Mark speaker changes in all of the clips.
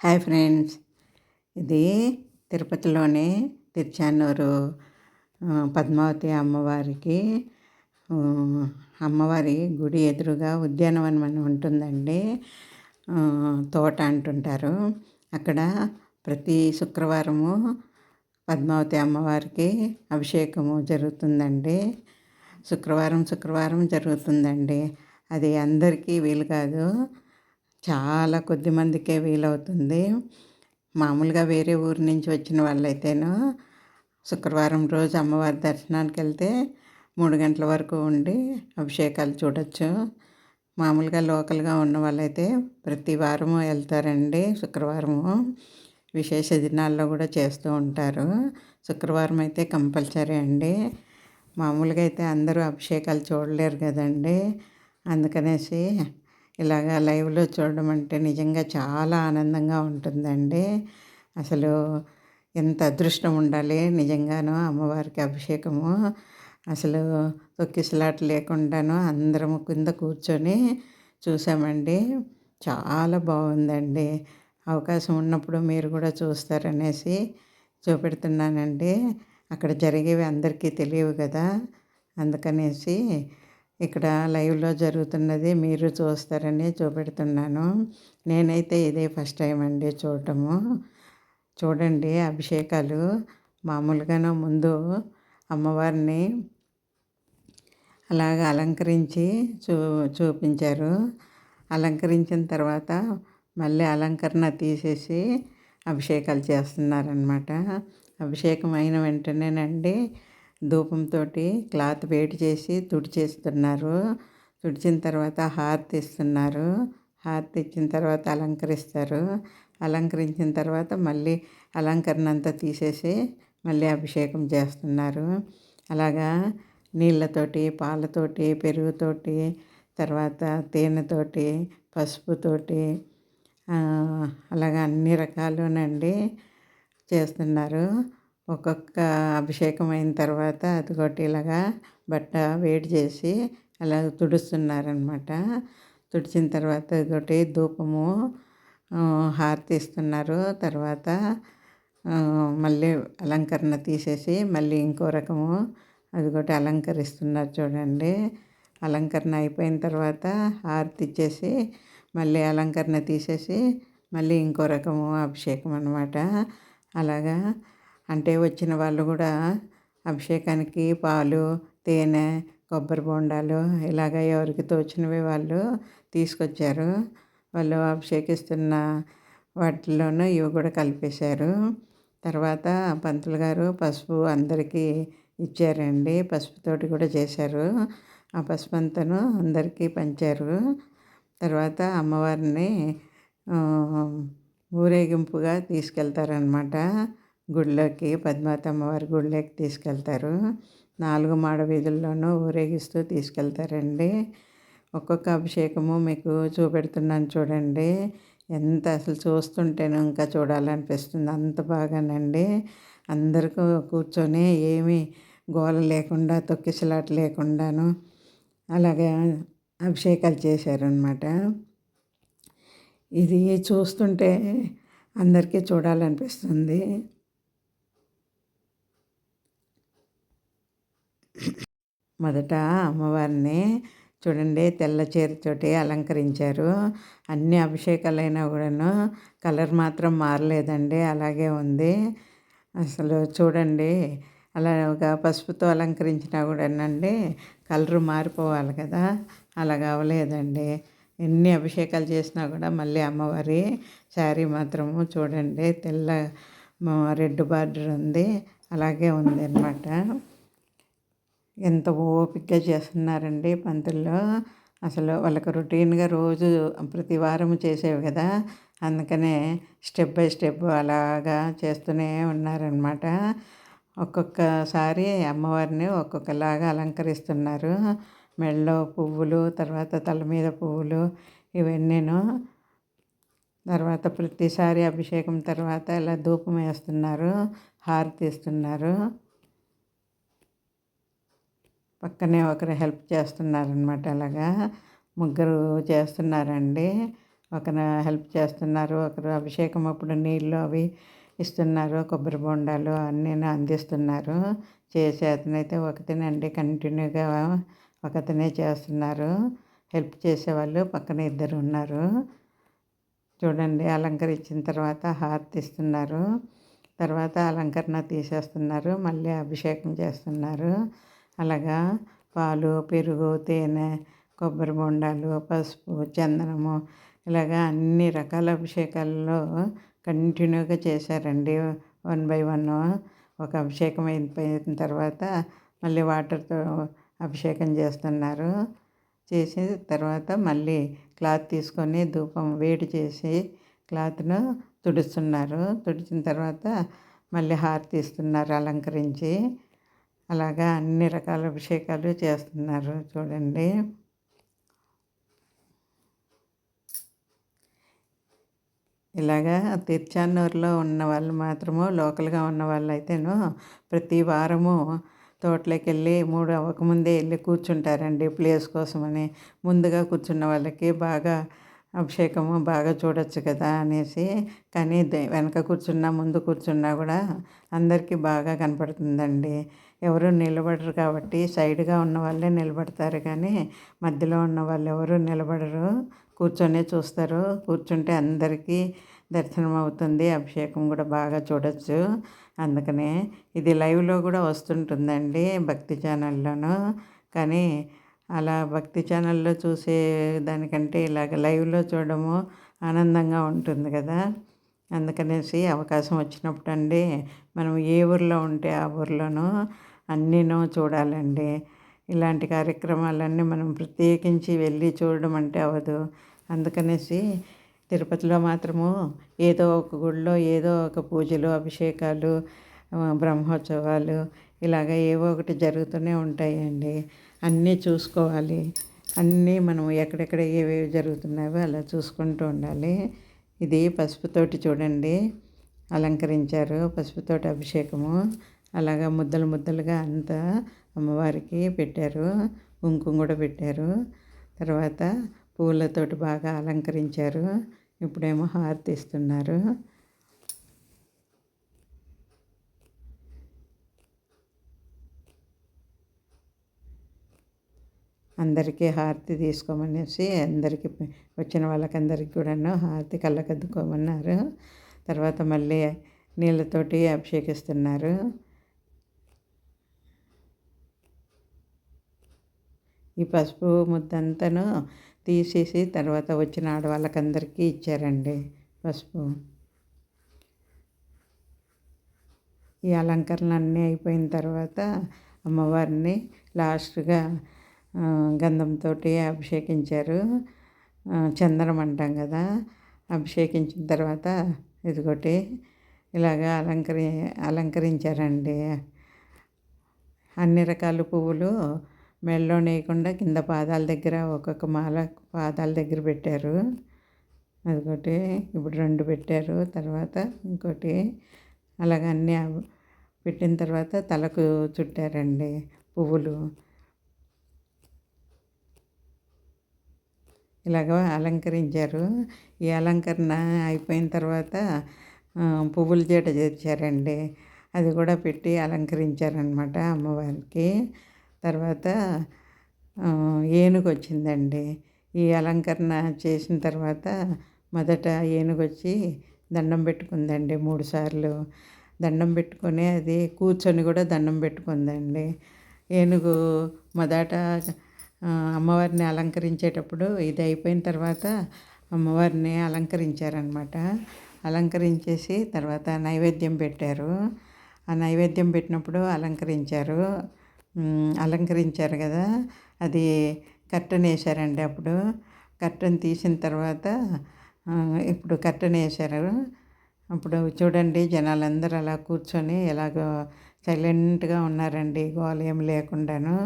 Speaker 1: Hi friends. ఇది తిరుపతిలోని తిరుచానూరు పద్మావతి అమ్మవారికి అమ్మవారి గుడి ఎదురుగా ఉద్యానవనం అని ఉంటుందండి. తోట అంటుంటారు. అక్కడ ప్రతి శుక్రవారము పద్మావతి అమ్మవారికి అభిషేకము జరుగుతుందండి. శుక్రవారం శుక్రవారం జరుగుతుందండి. అది అందరికీ వీలు కాదు. చాలా కొద్ది మందికే వీలవుతుంది. మామూలుగా వేరే ఊరి నుంచి వచ్చిన వాళ్ళైతేను శుక్రవారం రోజు అమ్మవారి దర్శనానికి వెళ్తే మూడు గంటల వరకు ఉండి అభిషేకాలు చూడొచ్చు. మామూలుగా లోకల్గా ఉన్న వాళ్ళైతే ప్రతి వారము వెళ్తారండి శుక్రవారము. విశేష దినాల్లో కూడా చేస్తూ ఉంటారు. శుక్రవారం అయితే కంపల్సరీ అండి. మామూలుగా అయితే అందరూ అభిషేకాలు చూడలేరు కదండి. అందుకనేసి ఇలాగా లైవ్లో చూడడం అంటే నిజంగా చాలా ఆనందంగా ఉంటుందండి. అసలు ఎంత అదృష్టం ఉండాలి నిజంగాను అమ్మవారికి అభిషేకము. అసలు తొక్కిసలాట లేకుండాను అందరము కింద కూర్చొని చూసామండి. చాలా బాగుందండి. అవకాశం ఉన్నప్పుడు మీరు కూడా చూస్తారనేసి చూపెడుతున్నానండి. అక్కడ జరిగేవి అందరికీ తెలియవు కదా. అందుకనేసి ఇక్కడ లైవ్లో జరుగుతున్నది మీరు చూస్తారని చూపెడుతున్నాను. నేనైతే ఇదే ఫస్ట్ టైం అండి చూడటము. చూడండి అభిషేకాలు. మామూలుగానే ముందు అమ్మవారిని అలాగ అలంకరించి చూ చూపించారు. అలంకరించిన తర్వాత మళ్ళీ అలంకరణ తీసేసి అభిషేకాలు చేస్తున్నారనమాట అభిషేకం అయిన వెంటనేనండి ధూపంతో క్లాత్ వేడి చేసి తుడిచేస్తున్నారు. తుడిచిన తర్వాత హారతి ఇస్తున్నారు హారతి ఇచ్చిన తర్వాత అలంకరిస్తారు. అలంకరించిన తర్వాత మళ్ళీ అలంకరణ అంతా తీసేసి మళ్ళీ అభిషేకం చేస్తున్నారు. అలాగా నీళ్ళతోటి పాలతోటి పెరుగుతోటి తర్వాత తేనెతోటి పసుపుతోటి అలాగా అన్ని రకాలునండి చేస్తున్నారు. ఒక్కొక్క అభిషేకం అయిన తర్వాత అదిగోటి ఇలాగా బట్ట వేడి చేసి అలా తుడుస్తున్నారనమాట తుడిచిన తర్వాత ఇదొకటి ధూపము హారతి ఇస్తున్నారు. తర్వాత మళ్ళీ అలంకరణ తీసేసి మళ్ళీ ఇంకో రకము అది ఒకటి అలంకరిస్తున్నారు చూడండి. అలంకరణ అయిపోయిన తర్వాత హారతి ఇచ్చేసి మళ్ళీ అలంకరణ తీసేసి మళ్ళీ ఇంకో రకము అభిషేకం అనమాట అలాగా అంటే వచ్చిన వాళ్ళు కూడా అభిషేకానికి పాలు తేనె కొబ్బరి బొండాలు ఇలాగ ఎవరికి తోచినవి వాళ్ళు తీసుకొచ్చారు. వాళ్ళు అభిషేకిస్తున్న వాటిల్లోనూ ఇవి కూడా కలిపేశారు. తర్వాత పంతులు గారు పసుపు అందరికీ ఇచ్చారండి. పసుపుతోటి కూడా చేశారు. ఆ పసుపు అంతను అందరికీ పంచారు. తర్వాత అమ్మవారిని ఊరేగింపుగా తీసుకెళ్తారనమాట గుడిలోకి పద్మాతమ్మ వారి గుడిలోకి తీసుకెళ్తారు. నాలుగు మాడ వీధుల్లోనూ ఊరేగిస్తూ తీసుకెళ్తారండి. ఒక్కొక్క అభిషేకము మీకు చూపెడుతున్నాను చూడండి. ఎంత అసలు చూస్తుంటేనే ఇంకా చూడాలనిపిస్తుంది. అంత బాగానండి. అందరికీ కూర్చొని ఏమీ గోల లేకుండా తొక్కిసలాట లేకుండాను అలాగే అభిషేకాలు చేశారనమాట ఇది చూస్తుంటే అందరికీ చూడాలనిపిస్తుంది. మొదట అమ్మవారిని చూడండి తెల్ల చీరతోటి అలంకరించారు. అన్ని అభిషేకాలైనా కూడాను కలర్ మాత్రం మారలేదండి అలాగే ఉంది. అసలు చూడండి అలా ఒక పసుపుతో అలంకరించినా కూడానండి కలరు మారిపోవాలి కదా అలాగ అవ్వలేదండి ఎన్ని అభిషేకాలు చేసినా కూడా మళ్ళీ అమ్మవారి శారీ మాత్రము చూడండి తెల్ల రెడ్ బార్డర్ ఉంది అలాగే ఉంది అనమాట ఎంత ఓపికగా చేస్తున్నారండి పంతుల్లో. అసలు వాళ్ళకి రొటీన్గా రోజు ప్రతి వారం చేసేవి కదా. అందుకనే స్టెప్ బై స్టెప్ అలాగా చేస్తూనే ఉన్నారనమాట. ఒక్కొక్కసారి అమ్మవారిని ఒక్కొక్కలాగా అలంకరిస్తున్నారు. మెడలో పువ్వులు తర్వాత తల మీద పువ్వులు ఇవన్నీను. తర్వాత ప్రతిసారి అభిషేకం తర్వాత ఇలా ధూపం వేస్తున్నారు హారతి ఇస్తున్నారు. పక్కనే ఒకరు హెల్ప్ చేస్తున్నారనమాట అలాగా. ముగ్గురు చేస్తున్నారండి. ఒకరు హెల్ప్ చేస్తున్నారు ఒకరు అభిషేకం అప్పుడు నీళ్ళు అవి ఇస్తున్నారు కొబ్బరి బొండాలు అన్నీ అందిస్తున్నారు. చేసే అతనైతే ఒకతేనండి కంటిన్యూగా ఒకతనే చేస్తున్నారు. హెల్ప్ చేసేవాళ్ళు పక్కన ఇద్దరు ఉన్నారు. చూడండి అలంకరించిన తర్వాత హారతి ఇస్తున్నారు. తర్వాత అలంకరణ తీసేస్తున్నారు మళ్ళీ అభిషేకం చేస్తున్నారు. అలాగా పాలు పెరుగు తేనె కొబ్బరి బొండాలు పసుపు చందనము ఇలాగా అన్ని రకాల అభిషేకాల్లో కంటిన్యూగా చేశారండి. వన్ బై వన్ ఒక అభిషేకం అయిపోయిన తర్వాత మళ్ళీ వాటర్తో అభిషేకం చేస్తున్నారు. చేసిన తర్వాత మళ్ళీ క్లాత్ తీసుకొని ధూపం వేడి చేసి క్లాత్ను తుడుస్తున్నారు. తుడిచిన తర్వాత మళ్ళీ హారతి ఇస్తున్నారు అలంకరించి. అలాగా అన్ని రకాల అభిషేకాలు చేస్తున్నారు. చూడండి. ఇలాగా తిరుచానూరులో ఉన్న వాళ్ళు మాత్రము లోకల్గా ఉన్న వాళ్ళు అయితేను ప్రతి వారము తోటలోకి వెళ్ళి మూడు అవ్వకముందే వెళ్ళి కూర్చుంటారండి ప్లేస్ కోసమని. ముందుగా కూర్చున్న వాళ్ళకి బాగా అభిషేకము బాగా చూడొచ్చు కదా అనేసి. కానీ వెనక కూర్చున్నా ముందు కూర్చున్నా కూడా అందరికీ బాగా కనపడుతుందండి. ఎవరు నిలబడరు కాబట్టి సైడ్గా ఉన్న వాళ్ళే నిలబడతారు కానీ మధ్యలో ఉన్న వాళ్ళు ఎవరు నిలబడరు. కూర్చొని చూస్తారు. కూర్చుంటే అందరికీ దర్శనం అవుతుంది. అభిషేకం కూడా బాగా చూడొచ్చు. అందుకనే ఇది లైవ్లో కూడా వస్తుంటుందండి భక్తి ఛానల్లోనూ. కానీ అలా భక్తి ఛానల్లో చూసే దానికంటే ఇలాగ లైవ్లో చూడడము ఆనందంగా ఉంటుంది కదా. అందుకనేసి అవకాశం వచ్చినప్పుడు అండి మనం ఏ ఊర్లో ఉంటే ఆ ఊర్లోనూ అన్నీనూ చూడాలండి. ఇలాంటి కార్యక్రమాలన్నీ మనం ప్రత్యేకించి వెళ్ళి చూడడం అంటే అవ్వదు. అందుకనేసి తిరుపతిలో మాత్రము ఏదో ఒక గుడిలో ఏదో ఒక పూజలు అభిషేకాలు బ్రహ్మోత్సవాలు ఇలాగ ఏవో ఒకటి జరుగుతూనే ఉంటాయండి. అన్నీ చూసుకోవాలి. అన్నీ మనం ఎక్కడెక్కడ ఏవేవి జరుగుతున్నాయో అలా చూసుకుంటూ ఉండాలి. ఇది పసుపుతోటి చూడండి. అలంకరించారు పసుపుతోటి అభిషేకము. అలాగా ముద్దలు ముద్దలుగా అంతా అమ్మవారికి పెట్టారు. కుంకుమ కూడా పెట్టారు. తర్వాత పూలతోటి బాగా అలంకరించారు. ఇప్పుడేమో హారతి ఇస్తున్నారు. అందరికీ హారతి తీసుకోమనేసి అందరికీ వచ్చిన వాళ్ళకందరికీ కూడాను హారతి కళ్ళకద్దుకోమన్నారు. తర్వాత మళ్ళీ నీళ్ళతోటి అభిషేకిస్తున్నారు. ఈ పసుపు ముద్దంతను తీసేసి తర్వాత వచ్చిన ఆడవాళ్ళకందరికీ ఇచ్చారండి పసుపు. ఈ అలంకరణ అన్నీ అయిపోయిన తర్వాత అమ్మవారిని లాస్ట్గా గంధంతో అభిషేకించారు. చందనం అంటాం కదా అభిషేకించిన తర్వాత ఇదిగోటి ఇలాగా అలంకరి అలంకరించారండి. అన్ని రకాల పువ్వులు మెడలో నేయకుండా కింద పాదాల దగ్గర ఒక్కొక్క మాల పాదాల దగ్గర పెట్టారు. అదొకటి ఇప్పుడు రెండు పెట్టారు. తర్వాత ఇంకోటి అలాగ అన్నీ పెట్టిన తర్వాత తలకు చుట్టారండి పువ్వులు. ఇలాగ అలంకరించారు. ఈ అలంకరణ అయిపోయిన తర్వాత పువ్వుల జడ చేర్చారండి. అది కూడా పెట్టి అలంకరించారనమాట అమ్మవారికి. తర్వాత ఏనుగు వచ్చిందండి ఈ అలంకరణ చేసిన తర్వాత మొదట ఏనుగు వచ్చి దండం పెట్టుకుందండి మూడు సార్లు. దండం పెట్టుకొని అది కూర్చొని కూడా దండం పెట్టుకుందండి. ఏనుగు మొదట అమ్మవారిని అలంకరించేటప్పుడు ఇది అయిపోయిన తర్వాత అమ్మవారిని అలంకరించారనమాట అలంకరించేసి తర్వాత నైవేద్యం పెట్టారు. ఆ నైవేద్యం పెట్టినప్పుడు అలంకరించారు. అలంకరించారు కదా. అది కర్టన్ వేసారండి అప్పుడు. కర్టన్ తీసిన తర్వాత ఇప్పుడు కర్టన్ వేసారు అప్పుడు చూడండి జనాలందరూ అలా కూర్చొని ఎలాగో సైలెంట్గా ఉన్నారండి. గోల ఏం లేకుండాను.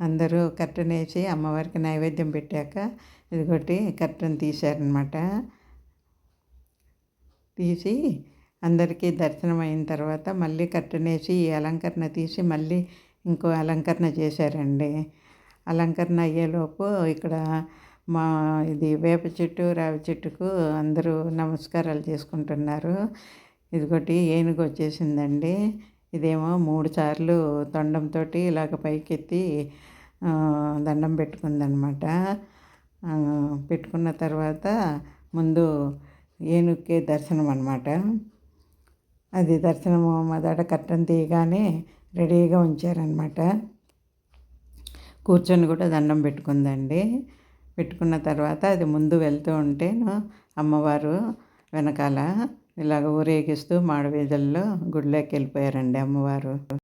Speaker 1: అందరూ కర్టన్ వేసి అమ్మవారికి నైవేద్యం పెట్టాక ఇదిగోటి కర్టన్ తీశారనమాట తీసి అందరికీ దర్శనం అయిన తర్వాత మళ్ళీ కర్టన్ వేసి ఈ అలంకరణ తీసి మళ్ళీ ఇంకో అలంకరణ చేశారండి. అలంకరణ అయ్యేలోపు ఇక్కడ మా ఇది వేప చెట్టు రావి చెట్టుకు అందరూ నమస్కారాలు చేసుకుంటున్నారు. ఇదిగోటి ఏనుగు వచ్చేసిందండి. ఇదేమో మూడు సార్లు తొండంతో ఇలాగ పైకెత్తి దండం పెట్టుకుందనమాట పెట్టుకున్న తర్వాత ముందు ఏనుక్కే దర్శనం అనమాట అది దర్శనము మొదట కట్టం తీయగానే రెడీగా ఉంచారనమాట కూర్చొని కూడా దండం పెట్టుకుందండి. పెట్టుకున్న తర్వాత అది ముందు వెళ్తూ ఉంటే అమ్మవారు వెనకాల ఇలాగ ఊరేగిస్తూ మాడవీధుల్లో గుడిలోకి వెళ్ళిపోయారండి అమ్మవారు.